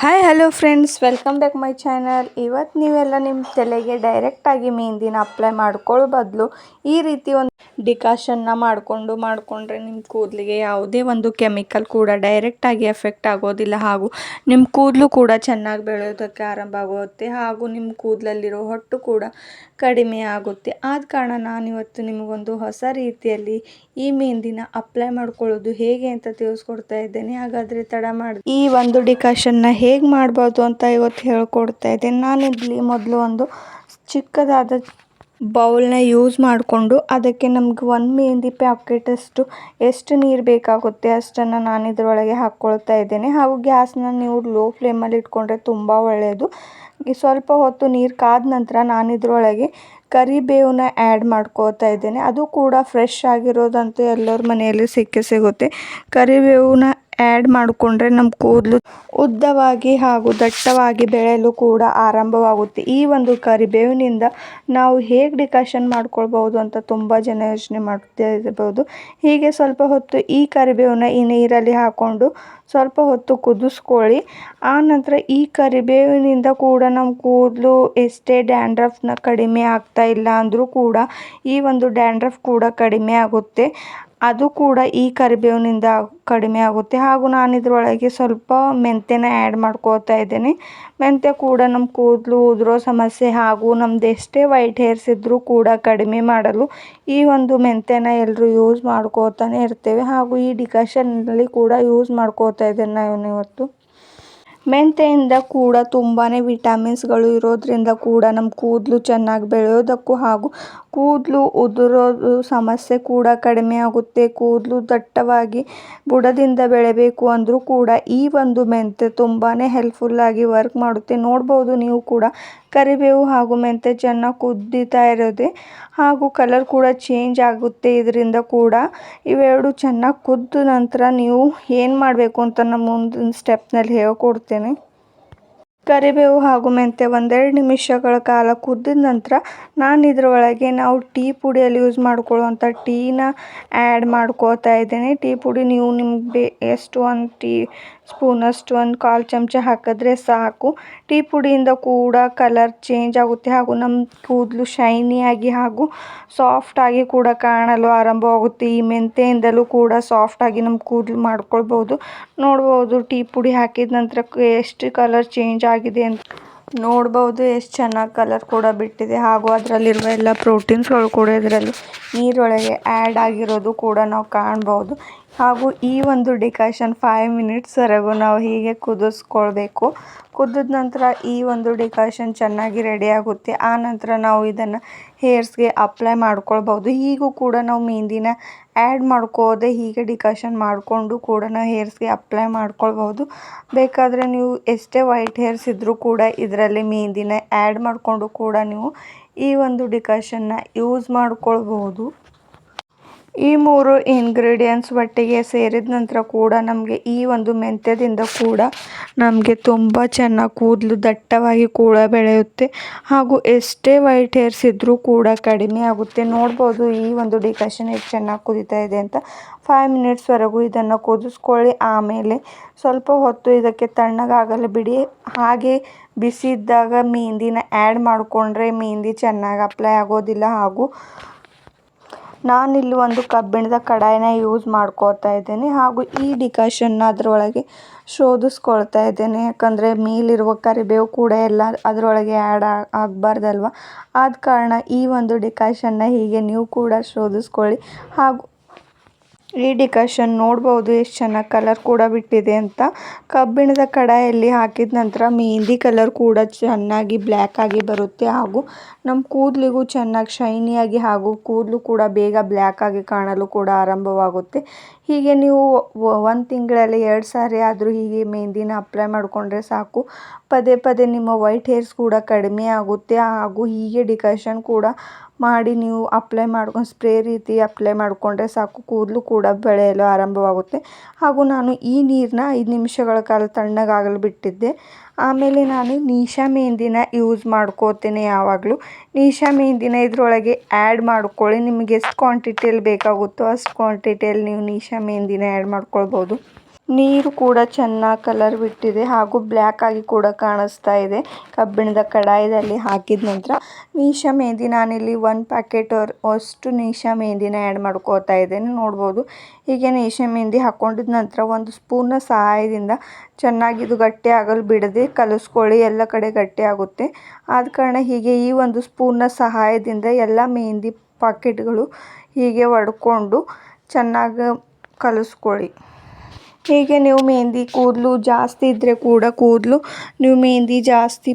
Hi hello friends welcome back my channel ಇವತ್ತು ನೀವೆಲ್ಲ ನಿಮ್ಮ ತಲೆಗೆ ಡೈರೆಕ್ಟಾಗಿ ಮೆಹಂದಿನ ಅಪ್ಲೈ ಮಾಡ್ಕೊಳ್ಳೋ ಬದಲು ಈ ರೀತಿ ಒಂದು ಡಿಕಾಷನ್ನ ಮಾಡಿಕೊಂಡು ಮಾಡಿಕೊಂಡ್ರೆ ನಿಮ್ಮ ಕೂದಲಿಗೆ ಯಾವುದೇ ಒಂದು ಕೆಮಿಕಲ್ ಕೂಡ ಡೈರೆಕ್ಟಾಗಿ ಎಫೆಕ್ಟ್ ಆಗೋದಿಲ್ಲ. ಹಾಗೂ ನಿಮ್ಮ ಕೂದಲು ಕೂಡ ಚೆನ್ನಾಗಿ ಬೆಳೆಯೋದಕ್ಕೆ ಆರಂಭ ಆಗುತ್ತೆ. ಹಾಗೂ ನಿಮ್ಮ ಕೂದಲಲ್ಲಿರೋ ಹೊಟ್ಟು ಕೂಡ ಕಡಿಮೆ ಆಗುತ್ತೆ. ಆದ ಕಾರಣ ನಾನಿವತ್ತು ನಿಮಗೊಂದು ಹೊಸ ರೀತಿಯಲ್ಲಿ ಈ ಮೆಹಂದಿನ ಅಪ್ಲೈ ಮಾಡ್ಕೊಳ್ಳೋದು ಹೇಗೆ ಅಂತ ತಿಳಿಸ್ಕೊಡ್ತಾ ಇದ್ದೇನೆ. ಹಾಗಾದರೆ ತಡ ಮಾಡಿ. ಈ ಒಂದು ಡಿಕಾಷನ್ನ ಮಾಡ್ಬೋದು ಅಂತ ಇವತ್ತು ಹೇಳ್ಕೊಡ್ತಾ ಇದ್ದೇನೆ. ನಾನಿಲ್ಲಿ ಮೊದಲು ಒಂದು ಚಿಕ್ಕದಾದ ಬೌಲ್ನ ಯೂಸ್ ಮಾಡಿಕೊಂಡು ಅದಕ್ಕೆ ನಮ್ಗೆ ಒಂದು ಮೆಹಂದಿ ಪ್ಯಾಕೆಟಷ್ಟು ಎಷ್ಟು ನೀರು ಬೇಕಾಗುತ್ತೆ ಅಷ್ಟನ್ನು ನಾನು ಇದರೊಳಗೆ ಹಾಕ್ಕೊಳ್ತಾ ಇದ್ದೇನೆ. ಹಾಗೂ ಗ್ಯಾಸ್ನ ನೀವು ಲೋ ಫ್ಲೇಮಲ್ಲಿ ಇಟ್ಕೊಂಡ್ರೆ ತುಂಬ ಒಳ್ಳೆಯದು ಸ್ವಲ್ಪ ಹೊತ್ತು ನೀರು ಕಾದ ನಂತರ ನಾನು ಇದರೊಳಗೆ ಕರಿಬೇವನ್ನ ಆ್ಯಡ್ ಮಾಡ್ಕೋತಾ ಇದ್ದೇನೆ. ಅದು ಕೂಡ ಫ್ರೆಶ್ ಆಗಿರೋದಂತೂ ಎಲ್ಲರ ಮನೆಯಲ್ಲಿ ಸಿಕ್ಕೇ ಸಿಗುತ್ತೆ. ಕರಿಬೇವನ್ನ ಆ್ಯಡ್ ಮಾಡಿಕೊಂಡ್ರೆ ನಮ್ಮ ಕೂದಲು ಉದ್ದವಾಗಿ ಹಾಗೂ ದಟ್ಟವಾಗಿ ಬೆಳೆಯಲು ಕೂಡ ಆರಂಭವಾಗುತ್ತೆ. ಈ ಒಂದು ಕರಿಬೇವಿನಿಂದ ನಾವು ಹೇಗೆ ಡಿಕಾಷನ್ ಮಾಡ್ಕೊಳ್ಬೋದು ಅಂತ ತುಂಬ ಜನ ಯೋಚನೆ ಮಾಡ್ತಾ ಇರ್ಬೋದು ಹೀಗೆ ಸ್ವಲ್ಪ ಹೊತ್ತು ಈ ಕರಿಬೇವನ್ನ ಈ ನೀರಲ್ಲಿ ಹಾಕ್ಕೊಂಡು ಸ್ವಲ್ಪ ಹೊತ್ತು ಕುದಿಸ್ಕೊಳ್ಳಿ. ಆನಂತರ ನಂತರ ಈ ಕರಿಬೇವಿನಿಂದ ಕೂಡ ನಮ್ಮ ಕೂದಲು ಎಷ್ಟೇ ಡ್ಯಾಂಡ್ರಫ್ನ ಕಡಿಮೆ ಆಗ್ತಾ ಇಲ್ಲ ಅಂದರೂ ಕೂಡ ಈ ಒಂದು ಡ್ಯಾಂಡ್ರಫ್ ಕೂಡ ಕಡಿಮೆ ಆಗುತ್ತೆ. ಅದು ಕೂಡ ಈ ಕರಿಬೇವಿನಿಂದ ಕಡಿಮೆ ಆಗುತ್ತೆ. ಹಾಗೂ ನಾನು ಇದರೊಳಗೆ ಸ್ವಲ್ಪ ಮೆಂತ್ಯನ ಆ್ಯಡ್ ಮಾಡ್ಕೋತಾ ಇದ್ದೇನೆ. ಮೆಂತ್ಯ ಕೂಡ ನಮ್ಮ ಕೂದಲು ಉದುರೋ ಸಮಸ್ಯೆ ಹಾಗೂ ನಮ್ದು ಎಷ್ಟೇ ವೈಟ್ ಹೇರ್ಸ್ ಇದ್ದರೂ ಕೂಡ ಕಡಿಮೆ ಮಾಡಲು ಈ ಒಂದು ಮೆಂತ್ಯನ ಎಲ್ಲರೂ ಯೂಸ್ ಮಾಡ್ಕೋತಾನೆ ಇರ್ತೇವೆ. ಹಾಗೂ ಈ ಡಿಕಾಷನ್ನಲ್ಲಿ ಕೂಡ ಯೂಸ್ ಮಾಡ್ಕೋತಾ ಇದ್ದೇನೆ ನಾನು ಇವತ್ತು. ಮೆಂತೆಯಿಂದ ಕೂಡ ತುಂಬಾ ವಿಟಮಿನ್ಸ್ಗಳು ಇರೋದ್ರಿಂದ ಕೂಡ ನಮ್ಮ ಕೂದಲು ಚೆನ್ನಾಗಿ ಬೆಳೆಯೋದಕ್ಕೂ ಹಾಗೂ ಕೂದಲು ಉದುರೋದು ಸಮಸ್ಯೆ ಕೂಡ ಕಡಿಮೆ ಆಗುತ್ತೆ. ಕೂದಲು ದಟ್ಟವಾಗಿ ಬುಡದಿಂದ ಬೆಳೆಯಬೇಕು ಅಂದರೂ ಕೂಡ ಈ ಒಂದು ಮೆಂತೆ ತುಂಬಾ ಹೆಲ್ಪ್ಫುಲ್ಲಾಗಿ ವರ್ಕ್ ಮಾಡುತ್ತೆ. ನೋಡ್ಬೋದು ನೀವು ಕೂಡ. ಕರಿಬೇವು ಹಾಗೂ ಮೆಂತೆ ಚೆನ್ನಾಗಿ ಕುದೀತಾ ಇರೋದೆ ಹಾಗೂ ಕಲರ್ ಕೂಡ ಚೇಂಜ್ ಆಗುತ್ತೆ ಇದರಿಂದ ಕೂಡ. ಇವೆರಡು ಚೆನ್ನಾಗಿ ಕುದ್ದ ನಂತರ ನೀವು ಏನು ಮಾಡಬೇಕು ಅಂತ ನಮ್ಮ ಮುಂದಿನ ಸ್ಟೆಪ್ನಲ್ಲಿ ಹೇಳ್ಕೊಡ್ತೇನೆ. ಕರಿಬೇವು ಹಾಗೂ ಮೆಂತ್ಯ ಒಂದೆರಡು ನಿಮಿಷಗಳ ಕಾಲ ಕುದ್ದಿದ ನಂತರ ನಾನು ಇದರೊಳಗೆ ನಾವು ಟೀ ಪುಡಿಯಲ್ಲಿ ಯೂಸ್ ಮಾಡ್ಕೊಳ್ಳುವಂಥ ಟೀನ ಆ್ಯಡ್ ಮಾಡ್ಕೋತಾ ಇದ್ದೇನೆ. ಟೀ ಪುಡಿ ನೀವು ನಿಮಗೆ ಎಷ್ಟು ಒಂದು ಟೀ ಸ್ಪೂನಷ್ಟು ಒಂದು ಕಾಲು ಚಮಚ ಹಾಕಿದ್ರೆ ಸಾಕು. ಟೀ ಪುಡಿಯಿಂದ ಕೂಡ ಕಲರ್ ಚೇಂಜ್ ಆಗುತ್ತೆ ಹಾಗೂ ನಮ್ಮ ಕೂದಲು ಶೈನಿಯಾಗಿ ಹಾಗೂ ಸಾಫ್ಟಾಗಿ ಕೂಡ ಕಾಣಲು ಆರಂಭವಾಗುತ್ತೆ. ಈ ಮೆಂತೆಯಿಂದಲೂ ಕೂಡ ಸಾಫ್ಟಾಗಿ ನಮ್ಮ ಕೂದಲು ಮಾಡ್ಕೊಳ್ಬೋದು ನೋಡ್ಬೋದು, ಟೀ ಪುಡಿ ಹಾಕಿದ ನಂತರ ಎಷ್ಟು ಕಲರ್ ಚೇಂಜ್ ಆಗಿದೆ ಅಂತ ನೋಡ್ಬೋದು, ಎಷ್ಟು ಚೆನ್ನಾಗಿ ಕಲರ್ ಕೂಡ ಬಿಟ್ಟಿದೆ. ಹಾಗೂ ಅದರಲ್ಲಿರುವ ಎಲ್ಲ ಪ್ರೋಟೀನ್ಸ್ಗಳು ಕೂಡ ಇದರಲ್ಲಿ ನೀರೊಳಗೆ ಆಡ್ ಆಗಿರೋದು ಕೂಡ ನಾವು ಕಾಣ್ಬೋದು. ಹಾಗೂ ಈ ಒಂದು ಡಿಕಾಷನ್ ಫೈವ್ ಮಿನಿಟ್ಸ್ವರೆಗೂ ನಾವು ಹೀಗೆ ಕುದಿಸ್ಕೊಳ್ಬೇಕು. ಕುದಿದ ನಂತರ ಈ ಒಂದು ಡಿಕಾಷನ್ ಚೆನ್ನಾಗಿ ರೆಡಿ ಆಗುತ್ತೆ. ಆ ನಂತರ ನಾವು ಇದನ್ನು ಹೇರ್ಸ್ಗೆ ಅಪ್ಲೈ ಮಾಡ್ಕೊಳ್ಬೋದು ಹೀಗೂ ಕೂಡ ನಾವು ಮೆಹಂದಿನ ಆ್ಯಡ್ ಮಾಡ್ಕೋದೆ ಹೀಗೆ ಡಿಕಾಷನ್ ಮಾಡಿಕೊಂಡು ಕೂಡ ನಾವು ಹೇರ್ಸ್ಗೆ ಅಪ್ಲೈ ಮಾಡ್ಕೊಳ್ಬೋದು ಬೇಕಾದರೆ ನೀವು ಎಷ್ಟೇ ವೈಟ್ ಹೇರ್ಸ್ ಇದ್ದರೂ ಕೂಡ ಇದರಲ್ಲಿ ಮೆಹಂದಿನ ಆ್ಯಡ್ ಮಾಡಿಕೊಂಡು ಕೂಡ ನೀವು ಈ ಒಂದು ಡಿಕಾಷನ್ನ ಯೂಸ್ ಮಾಡ್ಕೊಳ್ಬೋದು ಈ ಮೂರು ಇಂಗ್ರೀಡಿಯೆಂಟ್ಸ್ ಒಟ್ಟಿಗೆ ಸೇರಿದ ನಂತರ ಕೂಡ ನಮಗೆ ಈ ಒಂದು ಮೆಂತ್ಯದಿಂದ ಕೂಡ ನಮಗೆ ತುಂಬ ಚೆನ್ನಾಗಿ ಕೂದಲು ದಟ್ಟವಾಗಿ ಕೂಡ ಬೆಳೆಯುತ್ತೆ. ಹಾಗೂ ಎಷ್ಟೇ ವೈಟ್ ಹೇರ್ಸ್ ಇದ್ದರೂ ಕೂಡ ಕಡಿಮೆ ಆಗುತ್ತೆ. ನೋಡ್ಬೋದು ಈ ಒಂದು ಡಿಕಾಷನ್ ಎಷ್ಟು ಚೆನ್ನಾಗಿ ಕುದೀತಾ ಇದೆ ಅಂತ. ಫೈವ್ ಮಿನಿಟ್ಸ್ವರೆಗೂ ಇದನ್ನು ಕುದಿಸ್ಕೊಳ್ಳಿ. ಆಮೇಲೆ ಸ್ವಲ್ಪ ಹೊತ್ತು ಇದಕ್ಕೆ ತಣ್ಣಗಾಗಲು ಬಿಡಿ. ಹಾಗೆ ಬಿಸಿ ಇದ್ದಾಗ ಮೆಹಂದಿನ ಆ್ಯಡ್ ಮಾಡಿಕೊಂಡ್ರೆ ಮೆಹಂದಿ ಚೆನ್ನಾಗಿ ಅಪ್ಲೈ ಆಗೋದಿಲ್ಲ. ಹಾಗೂ ನಾನಿಲ್ಲಿ ಒಂದು ಕಬ್ಬಿಣದ ಕಡಾಯಿನ ಯೂಸ್ ಮಾಡ್ಕೋತಾ ಇದ್ದೇನೆ ಹಾಗೂ ಈ ಡಿಕಾಷನ್ನ ಅದರೊಳಗೆ ಶೋಧಿಸ್ಕೊಳ್ತಾ ಇದ್ದೇನೆ. ಯಾಕಂದರೆ ಮೇಲಿರುವ ಕರಿಬೇವು ಕೂಡ ಎಲ್ಲ ಅದರೊಳಗೆ ಆ್ಯಡ್ ಆಗಬಾರ್ದಲ್ವ? ಆದ ಕಾರಣ ಈ ಒಂದು ಡಿಕಾಷನ್ನ ಹೀಗೆ ನೀವು ಕೂಡ ಶೋಧಿಸ್ಕೊಳ್ಳಿ ಹಾಗೂ ಈ ಡಿಕಾಷನ್ ನೋಡಬಹುದು ಎಷ್ಟು ಚೆನ್ನಾಗಿ ಕಲರ್ ಕೂಡ ಬಿಟ್ಟಿದೆ ಅಂತ. ಕಬ್ಬಿಣದ ಕಡಾಯಲ್ಲಿ ಹಾಕಿದ ನಂತರ ಮೆಹಂದಿ ಕಲರ್ ಕೂಡ ಚೆನ್ನಾಗಿ ಬ್ಲಾಕ್ ಆಗಿ ಬರುತ್ತೆ ಹಾಗೂ ನಮ್ಮ ಕೂದಲಿಗೂ ಚೆನ್ನಾಗಿ ಶೈನಿಯಾಗಿ ಹಾಗೂ ಕೂದಲು ಕೂಡ ಬೇಗ ಬ್ಲಾಕ್ ಆಗಿ ಕಾಣಲು ಕೂಡ ಆರಂಭವಾಗುತ್ತೆ. ಹೀಗೆ ನೀವು ಒಂದು ತಿಂಗಳಲ್ಲಿ ಎರಡು ಸಾರಿ ಆದರೂ ಹೀಗೆ ಮೆಹಂದಿನ ಅಪ್ಲೈ ಮಾಡಿಕೊಂಡ್ರೆ ಸಾಕು. ಪದೇ ಪದೇ ನಿಮ್ಮ ವೈಟ್ ಹೇರ್ಸ್ ಕೂಡ ಕಡಿಮೆ ಆಗುತ್ತೆ. ಹಾಗೂ ಹೀಗೆ ಡಿಕಾಷನ್ ಕೂಡ ಮಾಡಿ ನೀವು ಅಪ್ಲೈ ಮಾಡ್ಕೊಂಡು ಸ್ಪ್ರೇ ರೀತಿ ಅಪ್ಲೈ ಮಾಡಿಕೊಂಡ್ರೆ ಸಾಕು. ಕೂದಲು ಕೂಡ ಬೆಳೆಯಲು ಆರಂಭವಾಗುತ್ತೆ. ಹಾಗೂ ನಾನು ಈ ನೀರನ್ನ ಐದು ನಿಮಿಷಗಳ ಕಾಲ ತಣ್ಣಗಾಗಲು ಬಿಟ್ಟಿದ್ದೆ. ಆಮೇಲೆ ನಾನು ನೀಶಾ ಮೆಹಂದಿನ ಯೂಸ್ ಮಾಡ್ಕೋತೇನೆ ಯಾವಾಗಲೂ. ನಿಶಾ ಮೆಹಂದಿನ ಇದರೊಳಗೆ ಆ್ಯಡ್ ಮಾಡ್ಕೊಳ್ಳಿ. ನಿಮಗೆ ಎಷ್ಟು ಕ್ವಾಂಟಿಟಿಯಲ್ಲಿ ಬೇಕಾಗುತ್ತೋ ಅಷ್ಟು ಕ್ವಾಂಟಿಟಿಯಲ್ಲಿ ನೀವು ನೀಶಾ ಮೆಹಂದಿನ ಆ್ಯಡ್ ಮಾಡ್ಕೊಳ್ಬೋದು. ನೀರು ಕೂಡ ಚೆನ್ನಾಗಿ ಕಲರ್ ಬಿಟ್ಟಿದೆ ಹಾಗೂ ಬ್ಲಾಕ್ ಆಗಿ ಕೂಡ ಕಾಣಿಸ್ತಾ ಇದೆ. ಕಬ್ಬಿಣದ ಕಡಾಯಿದಲ್ಲಿ ಹಾಕಿದ ನಂತರ ನಿಶಾ ಮೆಹಂದಿ ನಾನಿಲ್ಲಿ ಒನ್ ಪ್ಯಾಕೆಟ್ ಅಷ್ಟು ನೀಶಾ ಮೆಹಂದಿನ ಆ್ಯಡ್ ಮಾಡ್ಕೋತಾ ಇದ್ದೇನೆ. ನೋಡ್ಬೋದು. ಹೀಗೆ ನೀಶಾ ಮೆಹಂದಿ ಹಾಕೊಂಡಿದ ನಂತರ ಒಂದು ಸ್ಪೂನ್ನ ಸಹಾಯದಿಂದ ಚೆನ್ನಾಗಿ ಇದು ಗಟ್ಟಿ ಆಗಲು ಬಿಡದೆ ಕಲಿಸ್ಕೊಳ್ಳಿ. ಎಲ್ಲ ಕಡೆ ಗಟ್ಟಿ ಆಗುತ್ತೆ. ಆದ ಕಾರಣ ಹೀಗೆ ಈ ಒಂದು ಸ್ಪೂನ್ನ ಸಹಾಯದಿಂದ ಎಲ್ಲ ಮೆಹಂದಿ ಪಾಕೆಟ್ಗಳು ಹೀಗೆ ಒಡ್ಕೊಂಡು ಚೆನ್ನಾಗಿ ಕಲಿಸ್ಕೊಳ್ಳಿ. ಹೀಗೆ ನೀವು ಮೆಹೆಂದಿ ಕೂದಲು ಜಾಸ್ತಿ ಇದ್ದರೆ ಕೂಡ ಕೂದಲು ನೀವು ಮೆಹೆಂದಿ ಜಾಸ್ತಿ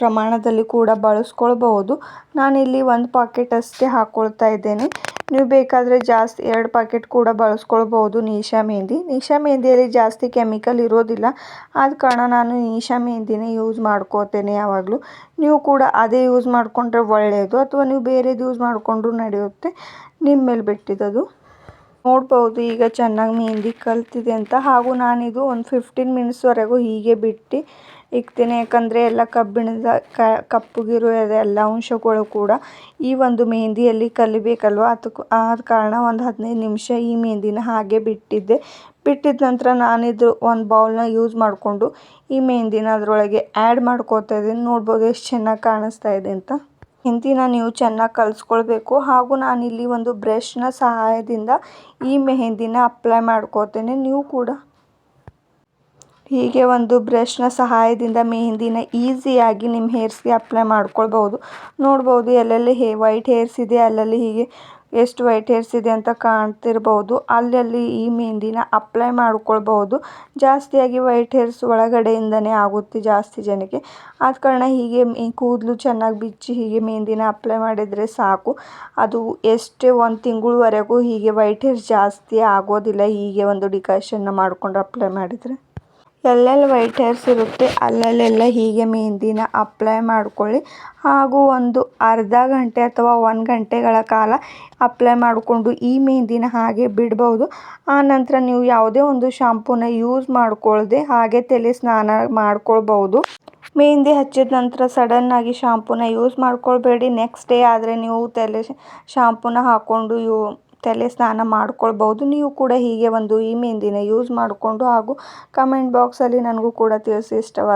ಪ್ರಮಾಣದಲ್ಲಿ ಕೂಡ ಬಳಸ್ಕೊಳ್ಬಹುದು. ನಾನಿಲ್ಲಿ ಒಂದು ಪಾಕೆಟ್ ಅಷ್ಟೇ ಹಾಕ್ಕೊಳ್ತಾ ಇದ್ದೇನೆ. ನೀವು ಬೇಕಾದರೆ ಜಾಸ್ತಿ, ಎರಡು ಪಾಕೆಟ್ ಕೂಡ ಬಳಸ್ಕೊಳ್ಬಹುದು ನೀಶಾ ಮೆಹಂದಿ. ನೀಶಾ ಮೆಹಂದಿಯಲ್ಲಿ ಜಾಸ್ತಿ ಕೆಮಿಕಲ್ ಇರೋದಿಲ್ಲ. ಆದ ಕಾರಣ ನಾನು ನೀಶಾ ಮೆಹಂದಿನೇ ಯೂಸ್ ಮಾಡ್ಕೋತೇನೆ ಯಾವಾಗಲೂ. ನೀವು ಕೂಡ ಅದೇ ಯೂಸ್ ಮಾಡಿಕೊಂಡ್ರೆ ಒಳ್ಳೆಯದು ಅಥವಾ ನೀವು ಬೇರೆದು ಯೂಸ್ ಮಾಡಿಕೊಂಡ್ರೂ ನಡೆಯುತ್ತೆ. ನಿಮ್ಮ ಮೇಲೆ ಬಿಟ್ಟಿದ್ದದು. ನೋಡ್ಬೋದು, ಈಗ ಚೆನ್ನಾಗಿ ಮೆಹೆಂದಿ ಕಲ್ತಿದೆ ಅಂತ. ಹಾಗೂ ನಾನಿದು ಒಂದು ಫಿಫ್ಟೀನ್ ಮಿನಿಟ್ಸ್ವರೆಗೂ ಹೀಗೆ ಬಿಟ್ಟು ಇಕ್ತೀನಿ. ಯಾಕಂದರೆ ಎಲ್ಲ ಕಬ್ಬಿಣದ ಕಪ್ಪುಗಿರು ಎಲ್ಲ ಅಂಶಗಳು ಕೂಡ ಈ ಒಂದು ಮೆಹೆಂದಿಯಲ್ಲಿ ಕಲಿಬೇಕಲ್ವ? ಅದಕ್ಕೆ, ಆದ ಕಾರಣ ಒಂದು ಹದಿನೈದು ನಿಮಿಷ ಈ ಮೆಹಂದಿನ ಹಾಗೆ ಬಿಟ್ಟಿದ್ದೆ. ಬಿಟ್ಟಿದ ನಂತರ ನಾನಿದು ಒಂದು ಬೌಲ್ನ ಯೂಸ್ ಮಾಡಿಕೊಂಡು ಈ ಮೆಹೆಂದಿನ ಅದರೊಳಗೆ ಆ್ಯಡ್ ಮಾಡ್ಕೋತಾ ಇದ್ದೀನಿ. ನೋಡ್ಬೋದು ಎಷ್ಟು ಚೆನ್ನಾಗಿ ಕಾಣಿಸ್ತಾ ಇದೆ ಅಂತ. ಮೆಹಂದಿನ ನೀವು ಚೆನ್ನಾಗಿ ಕಲಿಸ್ಕೊಳ್ಬೇಕು. ಹಾಗೂ ನಾನು ಇಲ್ಲಿ ಒಂದು ಬ್ರಷ್ನ ಸಹಾಯದಿಂದ ಈ ಮೆಹೆಂದಿನ ಅಪ್ಲೈ ಮಾಡ್ಕೋತೇನೆ. ನೀವು ಕೂಡ. ಹೀಗೆ ಒಂದು ಬ್ರಷ್ನ ಸಹಾಯದಿಂದ ಮೆಹೆಂದಿನ ಈಸಿಯಾಗಿ ನಿಮ್ಮ ಹೇರ್ಸ್ಗೆ ಅಪ್ಲೈ ಮಾಡ್ಕೊಳ್ಬೋದು ನೋಡ್ಬೋದು ಎಲ್ಲೆಲ್ಲಿ ಹೇ ವೈಟ್ ಹೇರ್ಸ್ ಇದೆ, ಅಲ್ಲಲ್ಲಿ ಹೀಗೆ ಎಷ್ಟು ವೈಟ್ ಹೇರ್ಸ್ ಇದೆ ಅಂತ ಕಾಣ್ತಿರ್ಬೋದು. ಅಲ್ಲಲ್ಲಿ ಈ ಮೆಹಂದಿನ ಅಪ್ಲೈ ಮಾಡ್ಕೊಳ್ಬಹುದು. ಜಾಸ್ತಿಯಾಗಿ ವೈಟ್ ಹೇರ್ಸ್ ಒಳಗಡೆಯಿಂದನೇ ಆಗುತ್ತೆ ಜಾಸ್ತಿ ಜನಕ್ಕೆ. ಆದ ಕಾರಣ ಹೀಗೆ ಕೂದಲು ಚೆನ್ನಾಗಿ ಬಿಚ್ಚಿ ಹೀಗೆ ಮೆಹಂದಿನ ಅಪ್ಲೈ ಮಾಡಿದರೆ ಸಾಕು. ಅದು ಎಷ್ಟೇ ಒಂದು ತಿಂಗಳವರೆಗೂ ಹೀಗೆ ವೈಟ್ ಹೇರ್ಸ್ ಜಾಸ್ತಿ ಆಗೋದಿಲ್ಲ. ಹೀಗೆ ಒಂದು ಡಿಕಾಷನ್ನ ಮಾಡ್ಕೊಂಡು ಅಪ್ಲೈ ಮಾಡಿದರೆ. ಎಲ್ಲೆಲ್ಲಿ ವೈಟ್ ಹೇರ್ಸ್ ಇರುತ್ತೆ ಅಲ್ಲಲ್ಲೆಲ್ಲ ಹೀಗೆ ಮೆಹೆಂದಿನ ಅಪ್ಲೈ ಮಾಡ್ಕೊಳ್ಳಿ. ಹಾಗೂ ಒಂದು ಅರ್ಧ ಗಂಟೆ ಅಥವಾ ಒಂದು ಗಂಟೆಗಳ ಕಾಲ ಅಪ್ಲೈ ಮಾಡಿಕೊಂಡು ಈ ಮೆಹೆಂದಿನ ಹಾಗೆ ಬಿಡ್ಬೋದು. ಆ ನಂತರ ನೀವು ಯಾವುದೇ ಒಂದು ಶಾಂಪೂನ ಯೂಸ್ ಮಾಡ್ಕೊಳ್ಳದೆ ಹಾಗೆ ತಲೆ ಸ್ನಾನ ಮಾಡ್ಕೊಳ್ಬೋದು. ಮೆಹಂದಿ ಹಚ್ಚಿದ ನಂತರ ಸಡನ್ನಾಗಿ ಶಾಂಪೂನ ಯೂಸ್ ಮಾಡ್ಕೊಳ್ಬೇಡಿ. ನೆಕ್ಸ್ಟ್ ಡೇ ಆದರೆ ನೀವು ತಲೆ ಶಾಂಪೂನ ಹಾಕ್ಕೊಂಡು ಯೂ ತಲೆ ಸ್ನಾನ ಮಾಡ್ಕೊಳ್ಬೋದು ನೀವು ಕೂಡ ಹೀಗೆ ಒಂದು ಈ ಮೆಹಂದಿನ ಯೂಸ್ ಮಾಡಿಕೊಂಡು ಹಾಗೂ ಕಮೆಂಟ್ ಬಾಕ್ಸಲ್ಲಿ ನನಗೂ ಕೂಡ ತಿಳಿಸಿ ಇಷ್ಟವಾದ